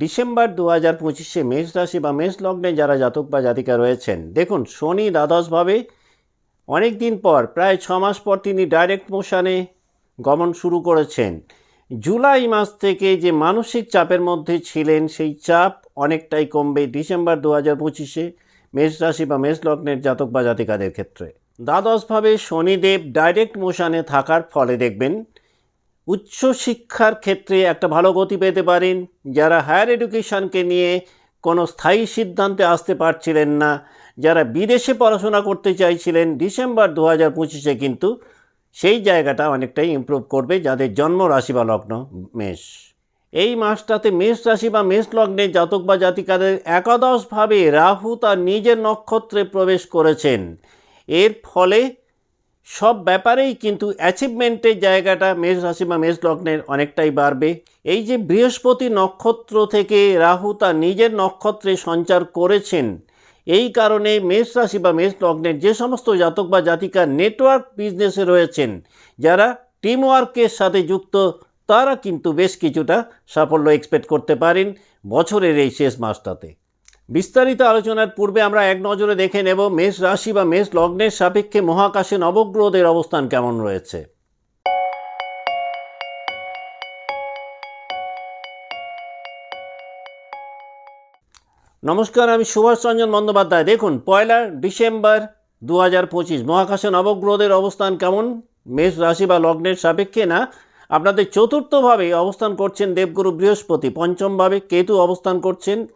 December দু হাজার পঁচিশে মেষ রাশি বা মেষ লগ্নে যারা জাতক বা জাতিকা রয়েছেন, দেখুন শনি দ্বাদশভাবে অনেক দিন পর, প্রায় ছ মাস পর তিনি ডাইরেক্ট মোশানে গমন শুরু করেছেন। জুলাই মাস থেকে যে মানসিক চাপের মধ্যে ছিলেন, সেই চাপ অনেকটাই কমবে ডিসেম্বর দু হাজার পঁচিশে মেষ রাশি বা মেষ লগ্নের জাতক বা জাতিকাদের ক্ষেত্রে। দ্বাদশভাবে শনিদেব ডাইরেক্ট মোশানে থাকার ফলে দেখবেন উচ্চশিক্ষার ক্ষেত্রে একটা ভালো গতি পেতে পারেন। যারা হায়ার এডুকেশনকে নিয়ে কোনো স্থায়ী সিদ্ধান্তে আসতে পারছিলেন না, যারা বিদেশে পড়াশোনা করতে চাইছিলেন, ডিসেম্বর দু হাজার পঁচিশে কিন্তু সেই জায়গাটা অনেকটাই ইমপ্রুভ করবে যাদের জন্ম রাশি বা লগ্ন মেষ। এই মাসটাতে মেষ রাশি বা মেষ লগ্নে জাতক বা জাতিকাদের একাদশভাবে রাহু তার নিজের নক্ষত্রে প্রবেশ করেছেন। এর ফলে সব ব্যাপারেই কিন্তু অ্যাচিভমেন্টের জায়গাটা মেষ রাশি বা মেষ লগ্নের অনেকটাই বাড়বে। এই যে বৃহস্পতি নক্ষত্র থেকে রাহু তার নিজের নক্ষত্রে সঞ্চার করেছেন, এই কারণে মেষ রাশি বা মেষ লগ্নের যে সমস্ত জাতক বা জাতিকা নেটওয়ার্ক বিজনেসে রয়েছেন, যারা টিমওয়ার্কের সাথে যুক্ত, তারা কিন্তু বেশ কিছুটা সাফল্য এক্সপেক্ট করতে পারেন বছরের এই শেষ মাসটাতে। বিস্তারিত আলোচনার পূর্বে আমরা এক নজরে দেখে নেব মেষ রাশি বা মেষ লগ্নের সাপেক্ষে মহাকাশে নবগ্রহদের অবস্থান কেমন রয়েছে। নমস্কার, আমি সুভাষ রঞ্জন বন্দ্যোপাধ্যায়। দেখুন, পয়লা ডিসেম্বর দু হাজার পঁচিশ, মহাকাশে নবগ্রহদের অবস্থান কেমন? মেষ রাশি বা লগ্নের সাপেক্ষে না? আপনাদের চতুর্থভাবে অবস্থান করছেন দেবগুরু বৃহস্পতি, পঞ্চমভাবে কেতু অবস্থান করছেন।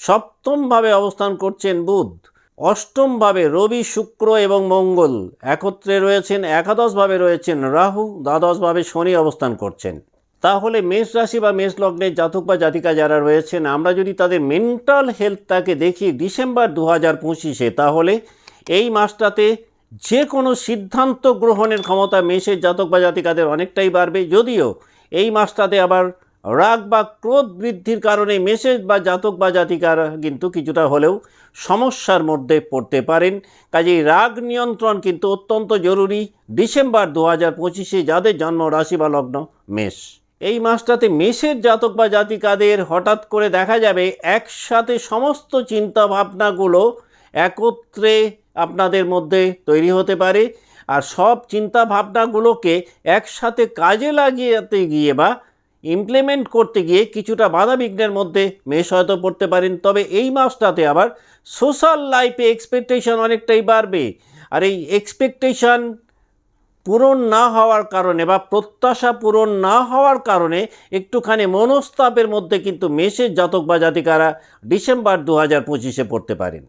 সপ্তমভাবে অবস্থান করছেন বুধ। অষ্টমভাবে রবি, শুক্র এবং মঙ্গল একত্রে রয়েছেন, একাদশভাবে রয়েছেন রাহু, দ্বাদশভাবে শনি অবস্থান করছেন। তাহলে মেষ রাশি বা মেষ লগ্নের জাতক বা জাতিকা যারা রয়েছেন, আমরা যদি তাদের মেন্টাল হেলথটাকে দেখি ডিসেম্বর দু হাজার পঁচিশে, তাহলে এই মাসটাতে যে কোনো সিদ্ধান্ত গ্রহণের ক্ষমতা মেষের জাতক বা জাতিকাদের অনেকটাই বাড়বে। যদিও এই মাসটাতে আবার রাগ বা ক্রোধ বৃদ্ধির কারণে মেসেজ বা জাতক বা জাতিকারা কিন্তু কিছুটা হলেও সমস্যার মধ্যে পড়তে পারেন। কাজেই রাগ নিয়ন্ত্রণ কিন্তু অত্যন্ত জরুরি। ডিসেম্বর দু হাজার পঁচিশে যাদের জন্ম রাশি বা লগ্ন মেষ, এই মাসটাতে মেষের জাতক বা জাতিকাদের হঠাৎ করে দেখা যাবে একসাথে সমস্ত চিন্তা ভাবনাগুলো একত্রে আপনাদের মধ্যে তৈরি হতে পারে। আর সব চিন্তা ভাবনাগুলোকে একসাথে কাজে লাগিয়ে গিয়ে বা ইমপ্লিমেন্ট করতে গিয়ে কিছুটা বাধা বিঘ্নের মধ্যে মেষ হয়তো পড়তে পারেন। তবে এই মাসটাতে আবার সোশ্যাল লাইফে এক্সপেকটেশন অনেকটাই বাড়বে। আর এই এক্সপেকটেশন পূরণ না হওয়ার কারণে বা প্রত্যাশা পূরণ না হওয়ার কারণে একটুখানি মনস্তাপের মধ্যে কিন্তু মেষের জাতক বা জাতিকারা ডিসেম্বর দু হাজার পঁচিশে পড়তে পারেন।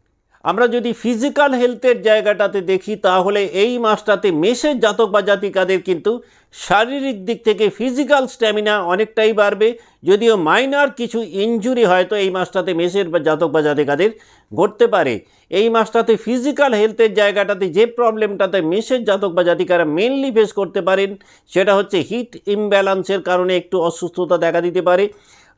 আমরা যদি ফিজিক্যাল হেলথের জায়গাটাতে দেখি, তাহলে এই মাসটাতে মেষের জাতক বা জাতিকাদের কিন্তু শারীরিক দিক থেকে ফিজিক্যাল স্ট্যামিনা অনেকটাই বাড়বে। যদিও মাইনার কিছু ইনজুরি হয়তো এই মাসটাতে মেষের বা জাতক বা জাতিকাদের ঘটতে পারে। এই মাসটাতে ফিজিক্যাল হেলথের জায়গাটাতে যে প্রবলেমটাতে মেষের জাতক বা জাতিকারা মেনলি ফেস করতে পারেন, সেটা হচ্ছে হিট ইমব্যালান্সের কারণে একটু অসুস্থতা দেখা দিতে পারে।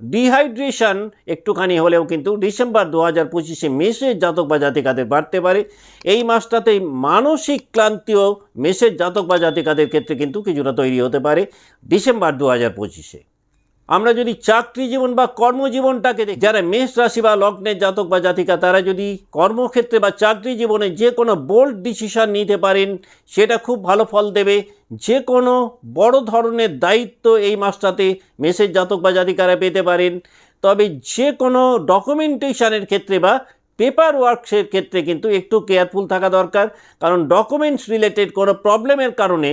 ডিহাইড্রেশন একটুখানি হলেও কিন্তু ডিসেম্বর দু হাজার পঁচিশে মেসের জাতক বা জাতিকাদের বাড়তে পারে। এই মাসটাতেই মানসিক ক্লান্তিও মেসের জাতক বা জাতিকাদের ক্ষেত্রে কিন্তু কিছুটা তৈরি হতে পারে ডিসেম্বর দু হাজার পঁচিশে। আমরা যদি চাকরি জীবন বা কর্মজীবনটাকে দেখি, যারা মেষ রাশি বা লগ্নের জাতক বা জাতিকা, তারা যদি কর্মক্ষেত্রে বা চাকরি জীবনে যে কোনো বোল্ড ডিসিশান নিতে পারেন, সেটা খুব ভালো ফল দেবে। যে কোনো বড় ধরনের দায়িত্ব এই মাসটাতে মেষের জাতক বা জাতিকারা পেতে পারেন। তবে যে কোনো ডকুমেন্টেশনের ক্ষেত্রে বা পেপার ওয়ার্কসের ক্ষেত্রে কিন্তু একটু কেয়ারফুল থাকা দরকার, কারণ ডকুমেন্টস রিলেটেড কোনো প্রবলেমের কারণে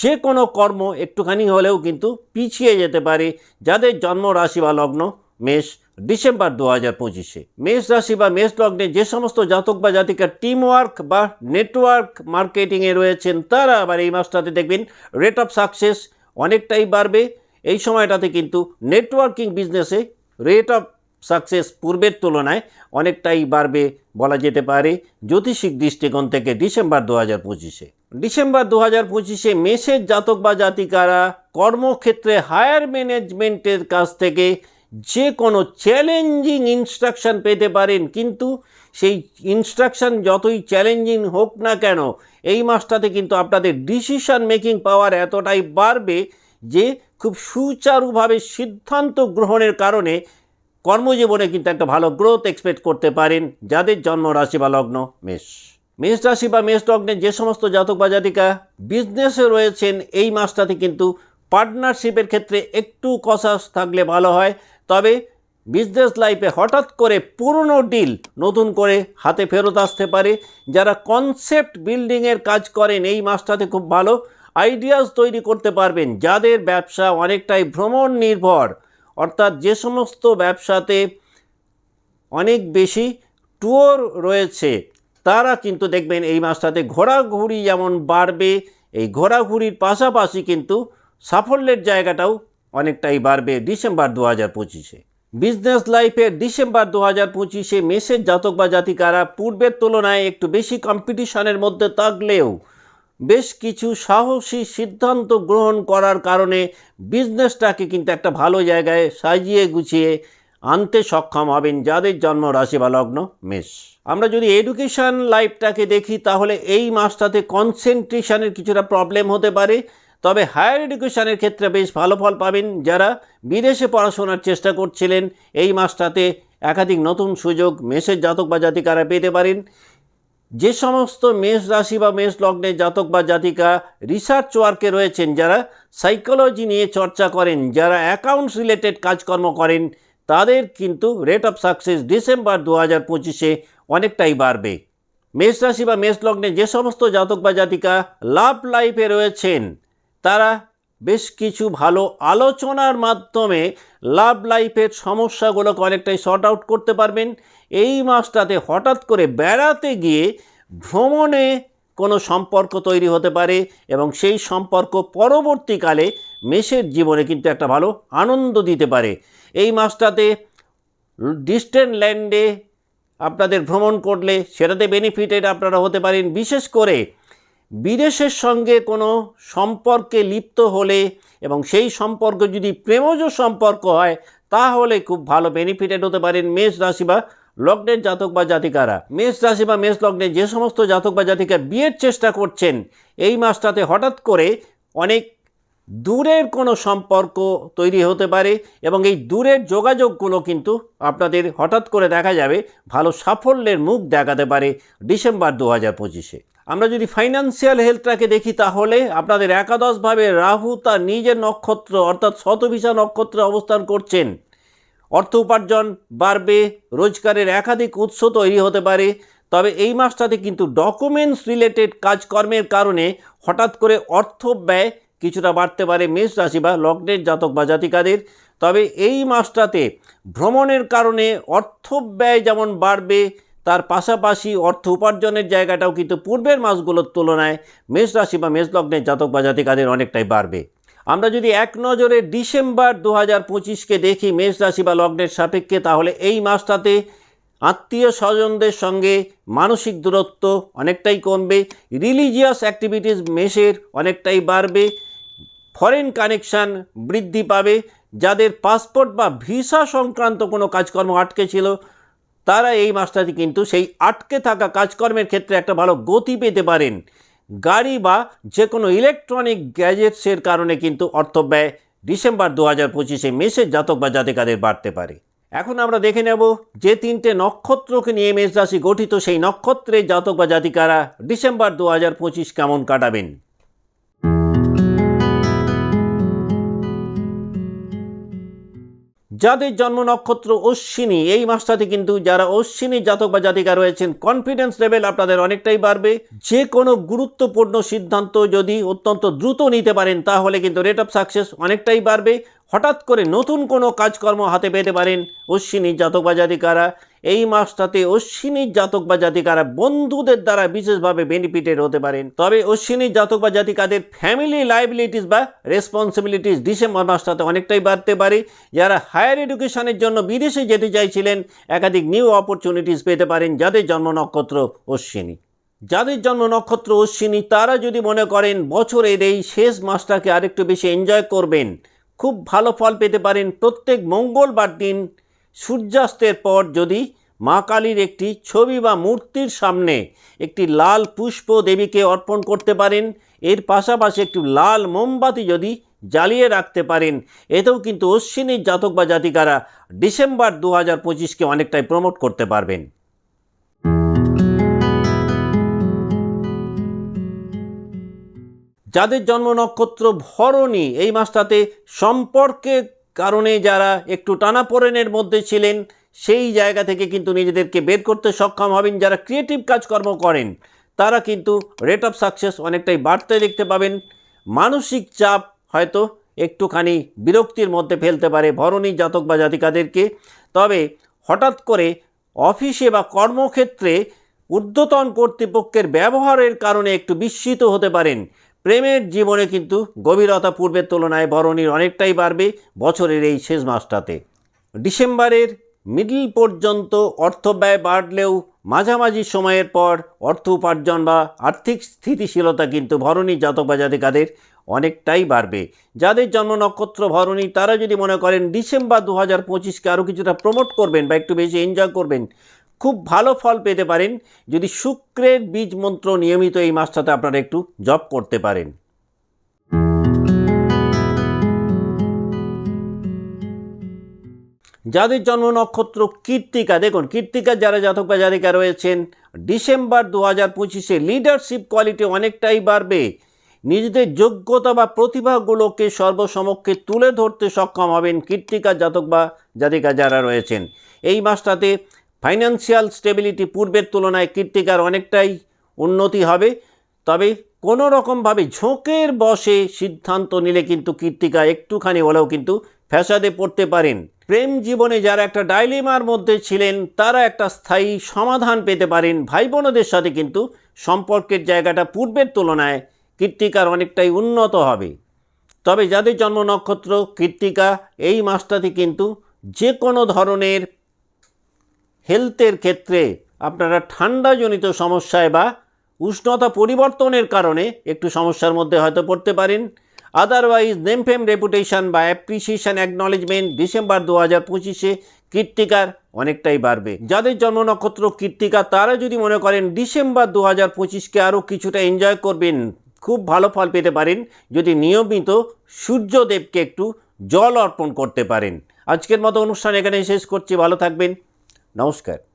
যে কোনো কর্ম একটুখানি হলেও কিন্তু পিছিয়ে যেতে পারে, যাদের জন্ম রাশি বা লগ্ন মেষ ডিসেম্বর দু হাজার পঁচিশে। মেষ রাশি বা মেষ লগ্নে যে সমস্ত জাতক বা জাতিকা টিম ওয়ার্ক বা নেটওয়ার্ক মার্কেটিংয়ে রয়েছেন, তারা আবার এই মাসটাতে দেখবেন রেট অফ সাকসেস অনেকটাই বাড়বে। এই সময়টাতে কিন্তু নেটওয়ার্কিং বিজনেসে রেট অফ সাকসেস পূর্বের তুলনায় অনেকটাই বাড়বে বলা যেতে পারে জ্যোতিষিক দৃষ্টিকোণ থেকে ডিসেম্বর দু হাজার পঁচিশে। ডিসেম্বর দু হাজার পঁচিশে মেষের জাতক বা জাতিকারা কর্মক্ষেত্রে হায়ার ম্যানেজমেন্টের কাছ থেকে যে কোনো চ্যালেঞ্জিং ইনস্ট্রাকশন পেতে পারেন, কিন্তু সেই ইনস্ট্রাকশন যতই চ্যালেঞ্জিং হোক না কেন, এই মাসটাতে কিন্তু আপনাদের ডিসিশন মেকিং পাওয়ার এতটাই বাড়বে যে খুব সুচারুভাবে সিদ্ধান্ত গ্রহণের কারণে কর্মজীবনে কিন্তু একটা ভালো গ্রোথ এক্সপেক্ট করতে পারেন যাদের জন্ম রাশি বা লগ্ন মেষ। মেষ রাশি বা মেষ লগ্নে যে সমস্ত জাতক বা জাতিকা বিজনেসে রয়েছেন, এই মাসটাতে কিন্তু পার্টনারশিপের ক্ষেত্রে একটু কষাস থাকলে ভালো হয়। তবে বিজনেস লাইফে হঠাৎ করে পুরনো ডিল নতুন করে হাতে ফেরত আসতে পারে। যারা কনসেপ্ট বিল্ডিংয়ের কাজ করেন, এই মাসটাতে খুব ভালো। আইডিয়াস তৈরি করতে পারবেন। যাদের ব্যবসা অনেকটাই ভ্রমণ নির্ভর অর্থাৎ যে সমস্ত ব্যবসাতে অনেক বেশি ট্যুর রয়েছে, তারা কিন্তু দেখবেন এই মাসটাতে ঘোরাঘুরি যেমন বাড়বে, এই ঘোরাঘুরির পাশাপাশি কিন্তু সাফল্যের জায়গাটাও অনেকটাই বাড়বে ডিসেম্বর দু হাজার পঁচিশে। বিজনেস লাইফে ডিসেম্বর দু হাজার পঁচিশে মেসের জাতক বা জাতিকারা পূর্বের তুলনায় একটু বেশি কম্পিটিশনের মধ্যে থাকলেও বেশ কিছু সাহসী সিদ্ধান্ত গ্রহণ করার কারণে বিজনেসটাকে কিন্তু একটা ভালো জায়গায় সাজিয়ে গুছিয়ে আনতে সক্ষম হবেন যাদের জন্ম রাশি বা লগ্ন মেষ। আমরা যদি এডুকেশন লাইফটাকে দেখি, তাহলে এই মাসটাতে কনসেন্ট্রেশনের কিছুটা প্রবলেম হতে পারে। তবে হায়ার এডুকেশানের ক্ষেত্রে বেশ ভালো ফল পাবেন যারা বিদেশে পড়াশোনার চেষ্টা করছিলেন। এই মাসটাতে একাধিক নতুন সুযোগ মেষের জাতক বা জাতিকারা পেতে পারেন। যে সমস্ত মেষ রাশি বা মেষ লগ্নের জাতক বা জাতিকা রিসার্চ ওয়ার্কে রয়েছেন, যারা সাইকোলজি নিয়ে চর্চা করেন, যারা অ্যাকাউন্টস রিলেটেড কাজকর্ম করেন, তাদের কিন্তু রেট অফ সাকসেস ডিসেম্বর দু হাজার পঁচিশে অনেকটাই বাড়বে। মেষ রাশি বা মেষ লগ্নে যে সমস্ত জাতক বা জাতিকা লাভ লাইফে রয়েছেন, তারা বেশ কিছু ভালো আলোচনার মাধ্যমে লাভ লাইফের সমস্যাগুলোকে অনেকটাই শর্ট আউট করতে পারবেন। এই মাসটাতে হঠাৎ করে বেড়াতে গিয়ে ভ্রমণে কোনো সম্পর্ক তৈরি হতে পারে এবং সেই সম্পর্ক পরবর্তীকালে মেষের জীবনে কিন্তু একটা ভালো আনন্দ দিতে পারে। এই মাসটাতে ডিস্টেন্ট ল্যান্ডে আপনাদের ভ্রমণ করলে সেটাতে বেনিফিটেড আপনারা হতে পারেন। বিশেষ করে বিদেশের সঙ্গে কোনো সম্পর্কে লিপ্ত হলে এবং সেই সম্পর্ক যদি প্রেমজ সম্পর্ক হয়, তাহলে খুব ভালো বেনিফিটেড হতে পারেন মেষ রাশি বা লগ্নের জাতক বা জাতিকারা। মেষ রাশি বা মেষ লগ্নে যে সমস্ত জাতক বা জাতিকা বিয়ের চেষ্টা করছেন, এই মাসটাতে হঠাৎ করে অনেক দূরের কোনো সম্পর্ক তৈরি হতে পারে এবং এই দূরের যোগাযোগগুলো কিন্তু আপনাদের হঠাৎ করে দেখা যাবে, ভালো সাফল্যের মুখ দেখাতে পারে ডিসেম্বর দু হাজার পঁচিশে। আমরা যদি ফাইন্যান্সিয়াল হেলথটাকে দেখি তাহলে আপনাদের একাদশভাবে রাহু তার নিজের নক্ষত্র অর্থাৎ শতভিসা নক্ষত্রে অবস্থান করছেন। অর্থ উপার্জন বাড়বে, রোজগারের একাধিক উৎস তৈরি হতে পারে। তবে এই মাসটাতে কিন্তু ডকুমেন্টস রিলেটেড কাজকর্মের কারণে হঠাৎ করে অর্থ ব্যয় কিছুটা বাড়তে পারে মেষ রাশি বা লগ্নের জাতক বা জাতিকাদের। তবে এই মাসটাতে ভ্রমণের কারণে অর্থ ব্যয় যেমন বাড়বে তার পাশাপাশি অর্থ উপার্জনের জায়গাটাও কিন্তু পূর্বের মাসগুলোর তুলনায় মেষ রাশি বা মেষ লগ্নের জাতক বা জাতিকাদের অনেকটাই বাড়বে। আমরা যদি এক নজরে ডিসেম্বর দু হাজার পঁচিশকে দেখি মেষ রাশি বা লগ্নের সাপেক্ষে, তাহলে এই মাসটাতে আত্মীয় স্বজনদের সঙ্গে মানসিক দূরত্ব অনেকটাই কমবে, রিলিজিয়াস অ্যাক্টিভিটিস মেষের অনেকটাই বাড়বে, ফরেন কানেকশান বৃদ্ধি পাবে, যাদের পাসপোর্ট বা ভিসা সংক্রান্ত কোনো কাজকর্ম আটকে ছিল তারা এই মাসটাতে কিন্তু সেই আটকে থাকা কাজকর্মের ক্ষেত্রে একটা ভালো গতি পেতে পারেন। গাড়ি বা যে কোনো ইলেকট্রনিক গ্যাজেটসের কারণে কিন্তু অর্থ ব্যয় ডিসেম্বর দু হাজার পঁচিশে মেষের জাতক বা জাতিকাদের বাড়তে পারে। এখন আমরা দেখে নেব যে তিনটে নক্ষত্রকে নিয়ে মেষ রাশি গঠিত সেই নক্ষত্রের জাতক বা জাতিকারা ডিসেম্বর দু হাজার পঁচিশ কেমন কাটাবেন। যাদের জন্ম নক্ষত্র অশ্বিনী। এই মাসটাতে কিন্তু যারা অশ্বিনী জাতক বা জাতিকা রয়েছেন কনফিডেন্স লেভেল আপনাদের অনেকটাই বাড়বে। যে কোনো গুরুত্বপূর্ণ সিদ্ধান্ত যদি অত্যন্ত দ্রুত নিতে পারেন, তাহলে কিন্তু রেট অফ সাকসেস অনেকটাই বাড়বে। হঠাৎ করে নতুন কোনো কাজকর্ম হাতে পেতে পারেন অশ্বিনী জাতক বা জাতিকারা। এই মাসটাতে অশ্বিনী জাতক বা জাতিকারা বন্ধুদের দ্বারা বিশেষভাবে বেনিফিটেড হতে পারেন। তবে অশ্বিনী জাতক বা জাতিকাদের ফ্যামিলি লাইবিলিটিস বা রেসপন্সিবিলিটিস ডিসেম্বর মাসটাতে অনেকটাই বাড়তে পারে। যারা হায়ার এডুকেশনের জন্য বিদেশে যেতে চাইছিলেন, একাধিক নিউ অপরচুনিটিস পেতে পারেন যাদের জন্ম নক্ষত্র অশ্বিনী। যাদের জন্ম নক্ষত্র অশ্বিনী, তারা যদি মনে করেন বছরের এই শেষ মাসটাকে আরেকটু বেশি এনজয় করবেন, খুব ভালো ফল পেতে পারেন। প্রত্যেক মঙ্গলবার দিন সূর্যাস্তের পর যদি মা কালীর একটি ছবি বা মূর্তির সামনে একটি লাল পুষ্প দেবীকে অর্পণ করতে পারেন, এর পাশাপাশি একটি লাল মোমবাতি যদি জ্বালিয়ে রাখতে পারেন, এতেও কিন্তু অশ্বিনীর জাতক বা জাতিকারা ডিসেম্বর দু হাজার পঁচিশকে অনেকটাই প্রমোট করতে পারবেন। যাদের জন্ম নক্ষত্র ভরণী, এই মাসটাতে সম্পর্কের কারণে যারা একটু টানাপোড়েনের মধ্যে ছিলেন, সেই জায়গা থেকে কিন্তু নিজেদেরকে বের করতে সক্ষম হবেন। যারা ক্রিয়েটিভ কাজকর্ম করেন, তারা কিন্তু রেট অফ সাকসেস অনেকটাই বাড়তে দেখতে পাবেন। মানসিক চাপ হয়তো একটুখানি বিরক্তির মধ্যে ফেলতে পারে ভরণী জাতক বা জাতিকাদেরকে। তবে হঠাৎ করে অফিসে বা কর্মক্ষেত্রে ঊর্ধ্বতন কর্তৃপক্ষের ব্যবহারের কারণে একটু বিস্মিত হতে পারেন। প্রেমের জীবনে কিন্তু গভীরতা পূর্বের তুলনায় বরণীর অনেকটাই বাড়বে বছরের এই শেষ মাসটাতে। ডিসেম্বরের মিডল পর্যন্ত অর্থ ব্যয় বাড়লেও মাঝামাঝি সময়ের পর অর্থ উপার্জন বা আর্থিক স্থিতিশীলতা কিন্তু ভরণী জাতক বা জাতিকাদের অনেকটাই বাড়বে। যাদের জন্ম নক্ষত্র ভরণী, তারা যদি মনে করেন ডিসেম্বর দু হাজার পঁচিশকে আরও কিছুটা প্রমোট করবেন বা একটু বেশি এনজয় করবেন খুব ভালো ফল পেতে পারেন যদি শুক্রের বীজ মন্ত্র নিয়মিত এই মাসটাতে আপনারা একটু জপ করতে পারেন। যাদের জন্ম নক্ষত্র কীর্তিকা, দেখুন কীর্তিকা যারা জাতক বা জাতিকা রয়েছেন, ডিসেম্বর দু হাজার পঁচিশে লিডারশিপ কোয়ালিটি অনেকটাই বাড়বে। নিজেদের যোগ্যতা বা প্রতিভাগুলোকে সর্বসমক্ষে তুলে ধরতে সক্ষম হবেন কীর্তিকা জাতক বা জাতিকা যারা রয়েছেন। এই মাসটাতে ফাইন্যান্সিয়াল স্টেবিলিটি পূর্বের তুলনায় কীর্তিকার অনেকটাই উন্নতি হবে। তবে কোনো রকমভাবে ঝোঁকের বসে সিদ্ধান্ত নিলে কিন্তু কীর্তিকা একটুখানি হলেও কিন্তু ফ্যাসাদে পড়তে পারেন। প্রেম জীবনে যারা একটা ডাইলেমার মধ্যে ছিলেন, তারা একটা স্থায়ী সমাধান পেতে পারেন। ভাই বোনদের সাথে কিন্তু সম্পর্কের জায়গাটা পূর্বের তুলনায় কীর্তিকার অনেকটাই উন্নত হবে। তবে যাদের জন্ম নক্ষত্র কীর্তিকা এই মাসটাতে কিন্তু যে কোনো ধরনের হেলথের ক্ষেত্রে আপনারা ঠান্ডাজনিত সমস্যায় বা উষ্ণতা পরিবর্তনের কারণে একটু সমস্যার মধ্যে হয়তো পড়তে পারেন। আদারওয়াইজ নেমফেম রেপুটেশন বা অ্যাপ্রিসিয়েশন অ্যাকনলেজমেন্ট ডিসেম্বর দু হাজার পঁচিশে কীর্তিকার অনেকটাই বাড়বে। যাদের জন্ম নক্ষত্র কীর্তিকা তারা যদি মনে করেন ডিসেম্বর দু হাজার পঁচিশকে আরও কিছুটা এনজয় করবেন, খুব ভালো ফল পেতে পারেন। যদি নিয়মিত সূর্যদেবকে একটু জল অর্পণ করতে পারেন। আজকের মতো অনুষ্ঠান এখানে শেষ করছি। ভালো থাকবেন। নমস্কার।